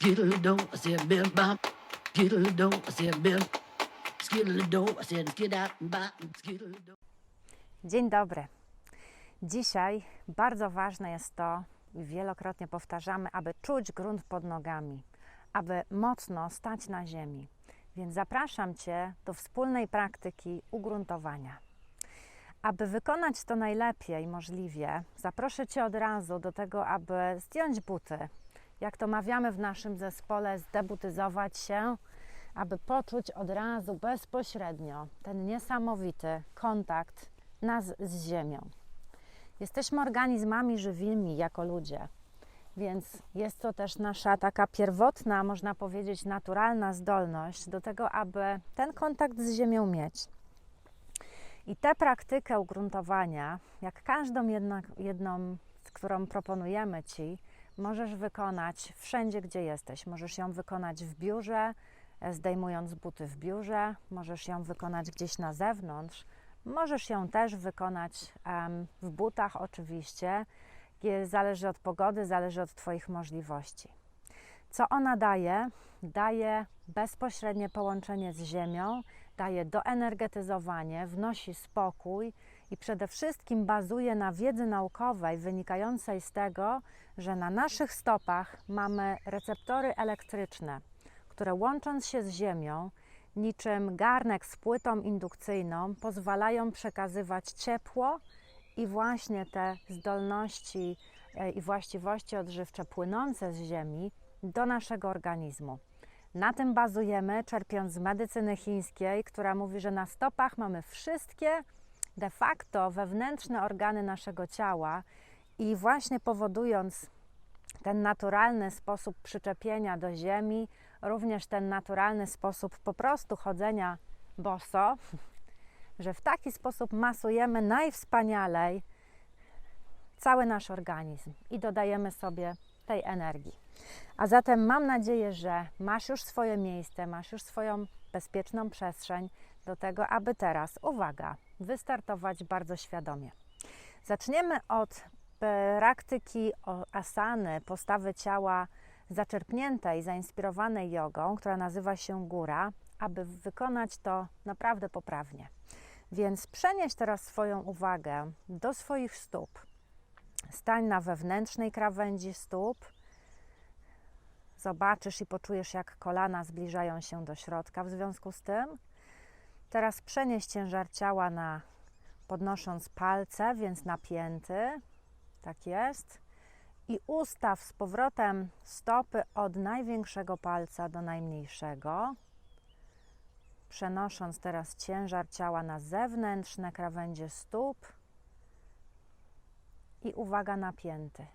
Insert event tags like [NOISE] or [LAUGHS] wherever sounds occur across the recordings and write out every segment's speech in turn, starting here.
Skittle I said bop. Skittle I said. Skittle I said skid out and bop. Skittle. Dzień dobry. Dzisiaj bardzo ważne jest to, wielokrotnie powtarzamy, aby czuć grunt pod nogami, aby mocno stać na ziemi. Więc zapraszam Cię do wspólnej praktyki ugruntowania. Aby wykonać to najlepiej możliwie, zaproszę Cię od razu do tego, aby zdjąć buty. Jak to mawiamy w naszym zespole, zdebutyzować się, aby poczuć od razu bezpośrednio ten niesamowity kontakt nas z ziemią. Jesteśmy organizmami żywymi jako ludzie, więc jest to też nasza taka pierwotna, można powiedzieć, naturalna zdolność do tego, aby ten kontakt z ziemią mieć. I tę praktykę ugruntowania, jak każdą jedna, jedną, którą proponujemy Ci, możesz wykonać wszędzie, gdzie jesteś. Możesz ją wykonać w biurze, e, zdejmując buty w biurze, możesz ją wykonać gdzieś na zewnątrz, możesz ją też wykonać w butach, oczywiście. Zależy od pogody, zależy od Twoich możliwości. Co ona daje? Daje bezpośrednie połączenie z ziemią, daje doenergetyzowanie, wnosi spokój i przede wszystkim bazuje na wiedzy naukowej wynikającej z tego, że na naszych stopach mamy receptory elektryczne, które łącząc się z ziemią, niczym garnek z płytą indukcyjną, pozwalają przekazywać ciepło i właśnie te zdolności e, i właściwości odżywcze płynące z ziemi do naszego organizmu. Na tym bazujemy, czerpiąc z medycyny chińskiej, która mówi, że na stopach mamy wszystkie de facto wewnętrzne organy naszego ciała i właśnie powodując ten naturalny sposób przyczepienia do ziemi, również ten naturalny sposób po prostu chodzenia boso, [LAUGHS] że w taki sposób masujemy najwspanialej cały nasz organizm i dodajemy sobie tej energii. A zatem mam nadzieję, że masz już swoje miejsce, masz już swoją bezpieczną przestrzeń do tego, aby teraz, uwaga, wystartować bardzo świadomie. Zaczniemy od praktyki asany, postawy ciała zaczerpniętej, zainspirowanej jogą, która nazywa się góra, aby wykonać to naprawdę poprawnie. Więc przenieś teraz swoją uwagę do swoich stóp. Stań na wewnętrznej krawędzi stóp. Zobaczysz i poczujesz, jak kolana zbliżają się do środka w związku z tym. Teraz przenieś ciężar ciała na podnosząc palce, więc napięty. Tak jest. I ustaw z powrotem stopy od największego palca do najmniejszego. Przenosząc teraz ciężar ciała na zewnętrzne krawędzie stóp. I uwaga napięty.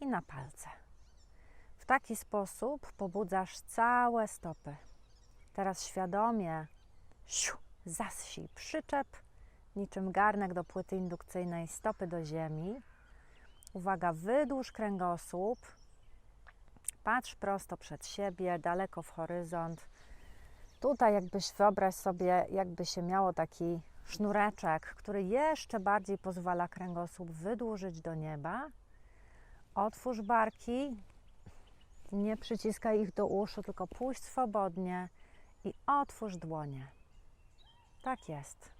I na palce. W taki sposób pobudzasz całe stopy. Teraz świadomie siu, przyczep niczym garnek do płyty indukcyjnej stopy do ziemi. Uwaga, wydłuż kręgosłup. Patrz prosto przed siebie, daleko w horyzont. Tutaj jakbyś wyobraź sobie, jakby się miało taki sznureczek, który jeszcze bardziej pozwala kręgosłup wydłużyć do nieba. Otwórz barki, nie przyciskaj ich do uszu, tylko puść swobodnie i otwórz dłonie. Tak jest.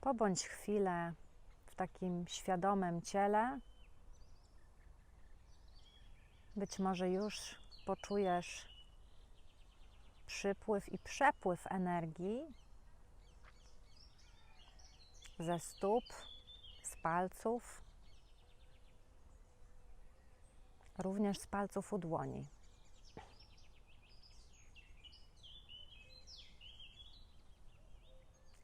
Pobądź chwilę w takim świadomym ciele. Być może już poczujesz przypływ i przepływ energii ze stóp, z palców, również z palców u dłoni.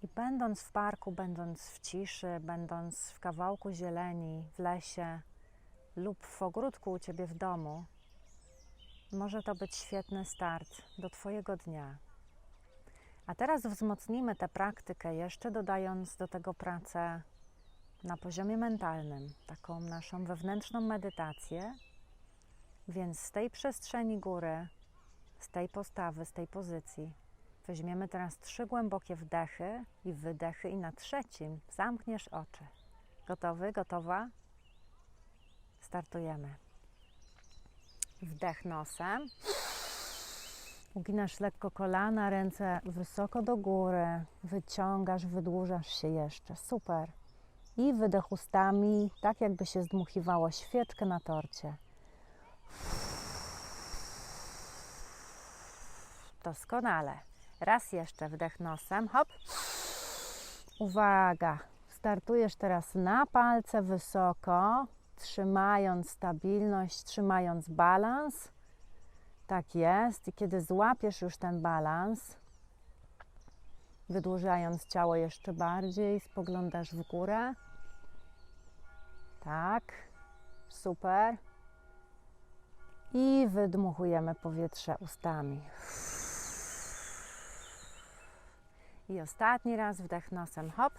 I będąc w parku, będąc w ciszy, będąc w kawałku zieleni, w lesie lub w ogródku u ciebie w domu, może to być świetny start do Twojego dnia. A teraz wzmocnimy tę praktykę, jeszcze dodając do tego pracę na poziomie mentalnym, taką naszą wewnętrzną medytację. Więc z tej przestrzeni góry, z tej postawy, z tej pozycji, weźmiemy teraz trzy głębokie wdechy i wydechy, i na trzecim zamkniesz oczy. Gotowy, gotowa? Startujemy. Wdech nosem. Uginasz lekko kolana, ręce wysoko do góry. Wyciągasz, wydłużasz się jeszcze. Super. I wydech ustami, tak jakby się zdmuchiwało świeczkę na torcie. Doskonale. Raz jeszcze wdech nosem. Hop. Uwaga. Startujesz teraz na palce wysoko, trzymając stabilność, trzymając balans. Tak jest. I kiedy złapiesz już ten balans, wydłużając ciało jeszcze bardziej, spoglądasz w górę. Tak. Super. I wydmuchujemy powietrze ustami. I ostatni raz wdech nosem, hop.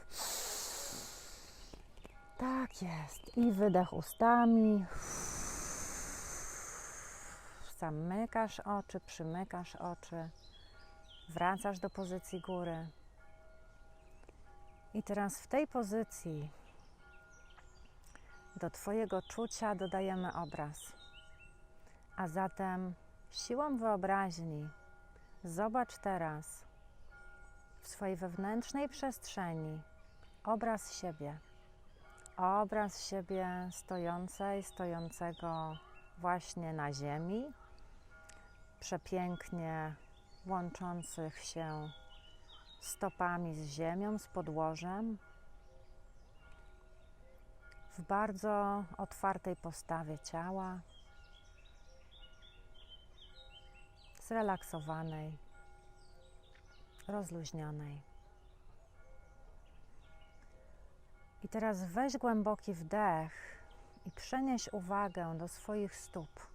Tak jest. I wydech ustami. Zamykasz oczy, przymykasz oczy. Wracasz do pozycji góry. I teraz w tej pozycji do Twojego czucia dodajemy obraz. A zatem siłą wyobraźni zobacz teraz w swojej wewnętrznej przestrzeni. Obraz siebie. Obraz siebie stojącej, stojącego właśnie na ziemi, przepięknie łączących się stopami z ziemią, z podłożem, w bardzo otwartej postawie ciała, zrelaksowanej, rozluźnionej. I teraz weź głęboki wdech i przenieś uwagę do swoich stóp.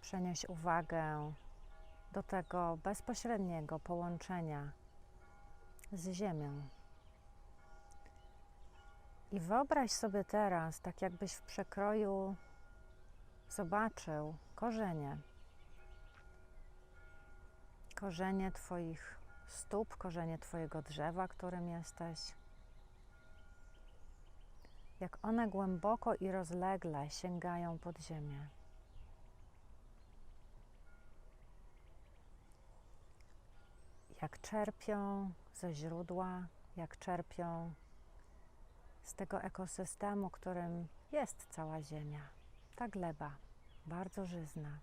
Przenieś uwagę do tego bezpośredniego połączenia z Ziemią. I wyobraź sobie teraz, tak jakbyś w przekroju zobaczył korzenie. Korzenie Twoich stóp, korzenie Twojego drzewa, którym jesteś. Jak one głęboko i rozlegle sięgają pod ziemię. Jak czerpią ze źródła, jak czerpią z tego ekosystemu, którym jest cała Ziemia. Ta gleba, bardzo żyzna.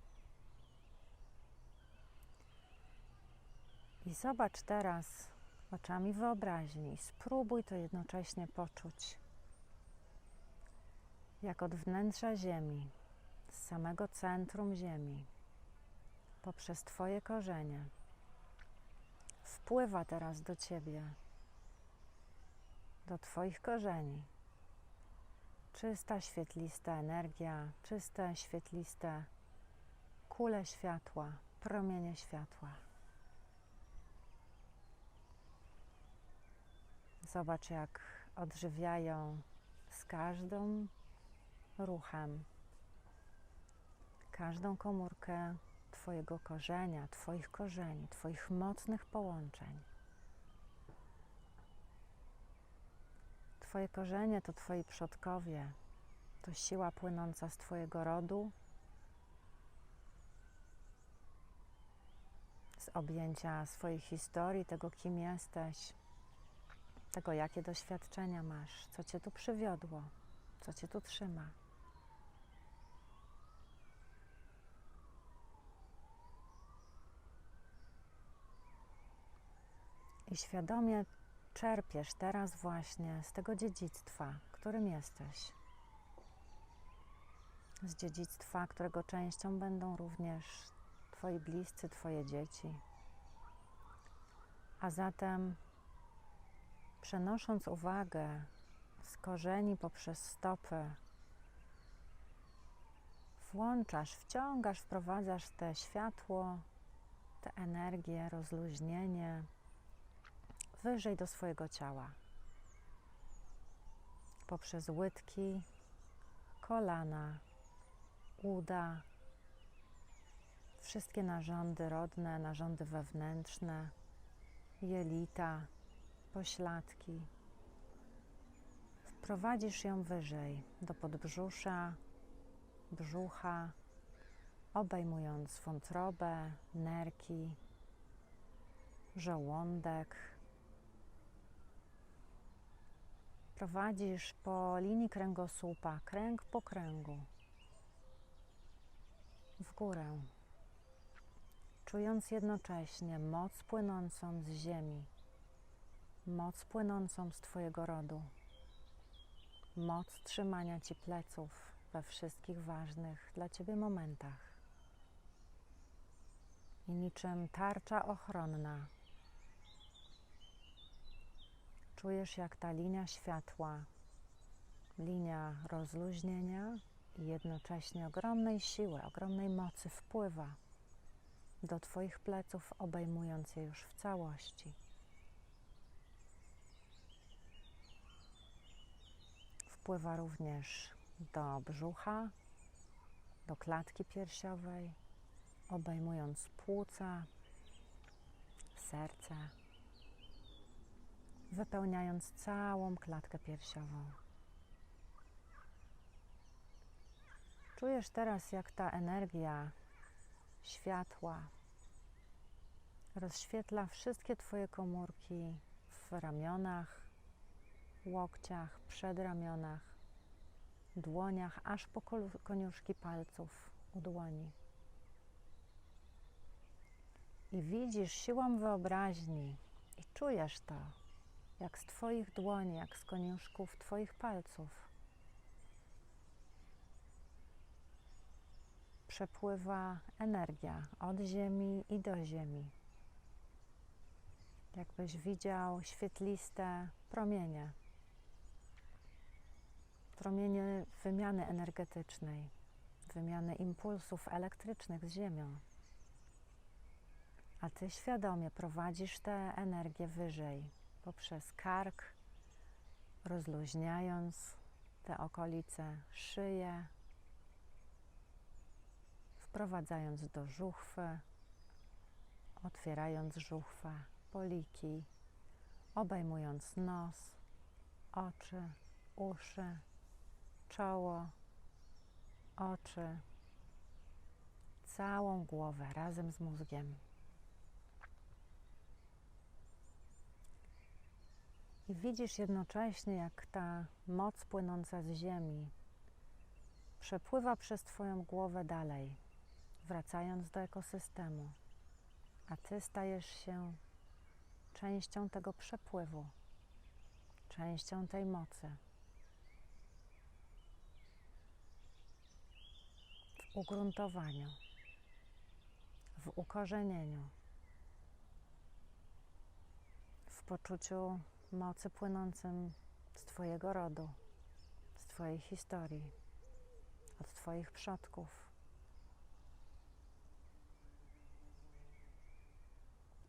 I zobacz teraz oczami wyobraźni, spróbuj to jednocześnie poczuć, jak od wnętrza Ziemi, z samego centrum Ziemi, poprzez Twoje korzenie, wpływa teraz do Ciebie, do Twoich korzeni. Czysta, świetlista energia, czyste, świetliste kule światła, promienie światła. Zobacz, jak odżywiają z każdym ruchem, każdą komórkę Twojego korzenia, Twoich korzeni, Twoich mocnych połączeń. Twoje korzenie to Twoi przodkowie, to siła płynąca z Twojego rodu, z objęcia swojej historii, tego kim jesteś tego, jakie doświadczenia masz, co cię tu przywiodło, co cię tu trzyma. I świadomie czerpiesz teraz właśnie z tego dziedzictwa, którym jesteś. Z dziedzictwa, którego częścią będą również Twoi bliscy, Twoje dzieci. A zatem przenosząc uwagę z korzeni poprzez stopy, włączasz, wciągasz, wprowadzasz te światło, tę energię, rozluźnienie wyżej do swojego ciała. Poprzez łydki, kolana, uda, wszystkie narządy rodne, narządy wewnętrzne, jelita, pośladki. Prowadzisz ją wyżej do podbrzusza, brzucha, obejmując wątrobę, nerki, żołądek. Prowadzisz po linii kręgosłupa, kręg po kręgu, w górę, czując jednocześnie moc płynącą z ziemi, moc płynącą z Twojego rodu, moc trzymania Ci pleców we wszystkich ważnych dla Ciebie momentach. I niczym tarcza ochronna czujesz, jak ta linia światła, linia rozluźnienia i jednocześnie ogromnej siły, ogromnej mocy wpływa do Twoich pleców, obejmując je już w całości. Wpływa również do brzucha, do klatki piersiowej, obejmując płuca, serce, wypełniając całą klatkę piersiową. Czujesz teraz, jak ta energia światła rozświetla wszystkie Twoje komórki w ramionach, łokciach, przedramionach, dłoniach, aż po koniuszki palców u dłoni. I widzisz siłą wyobraźni i czujesz to, jak z Twoich dłoni, jak z koniuszków Twoich palców przepływa energia od ziemi i do ziemi. Jakbyś widział świetliste promienie, promienie wymiany energetycznej, wymiany impulsów elektrycznych z ziemią. A ty świadomie prowadzisz tę energię wyżej poprzez kark, rozluźniając te okolice, szyję, wprowadzając do żuchwy, otwierając żuchwę, poliki, obejmując nos, oczy, uszy, czoło, oczy, całą głowę razem z mózgiem. I widzisz jednocześnie, jak ta moc płynąca z ziemi przepływa przez Twoją głowę dalej, wracając do ekosystemu, a Ty stajesz się częścią tego przepływu, częścią tej mocy. Ugruntowaniu, w ukorzenieniu, w poczuciu mocy płynącym z Twojego rodu, z Twojej historii, od Twoich przodków.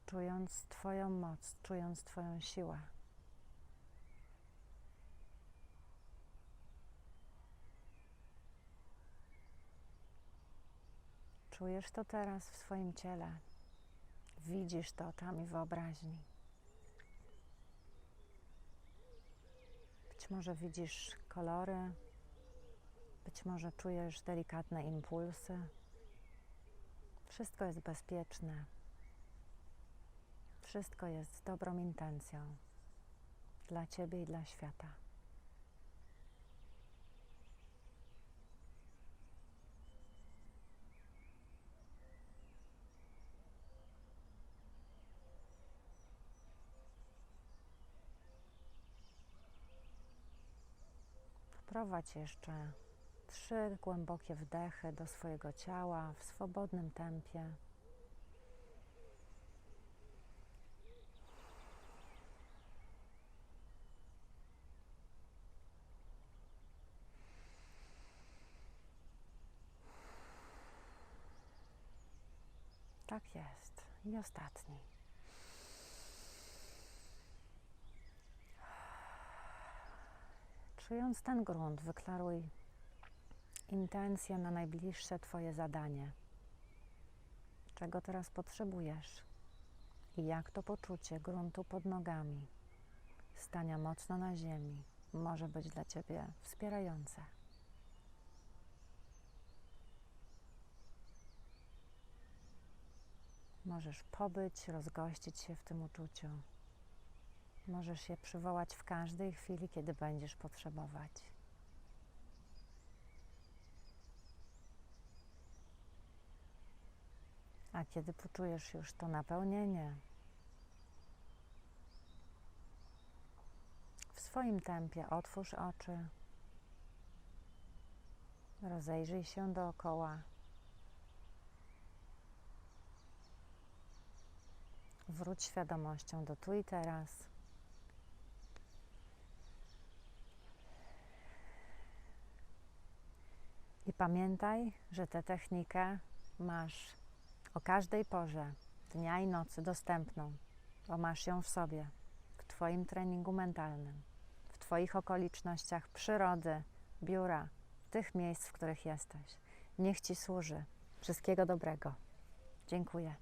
Czując Twoją moc, czując Twoją siłę. Czujesz to teraz w swoim ciele. Widzisz to tam i wyobraźni. Być może widzisz kolory, być może czujesz delikatne impulsy. Wszystko jest bezpieczne. Wszystko jest z dobrą intencją dla Ciebie i dla świata. Wprowadź jeszcze trzy głębokie wdechy do swojego ciała w swobodnym tempie. Tak jest. I ostatni. Czując ten grunt, wyklaruj intencję na najbliższe Twoje zadanie. Czego teraz potrzebujesz i jak to poczucie gruntu pod nogami, stania mocno na ziemi, może być dla Ciebie wspierające. Możesz pobyć, rozgościć się w tym uczuciu. Możesz je przywołać w każdej chwili, kiedy będziesz potrzebować. A kiedy poczujesz już to napełnienie, w swoim tempie otwórz oczy, rozejrzyj się dookoła. Wróć świadomością do tu i teraz. I pamiętaj, że tę technikę masz o każdej porze dnia i nocy dostępną, bo masz ją w sobie, w Twoim treningu mentalnym, w Twoich okolicznościach przyrody, biura, tych miejsc, w których jesteś. Niech Ci służy. Wszystkiego dobrego. Dziękuję.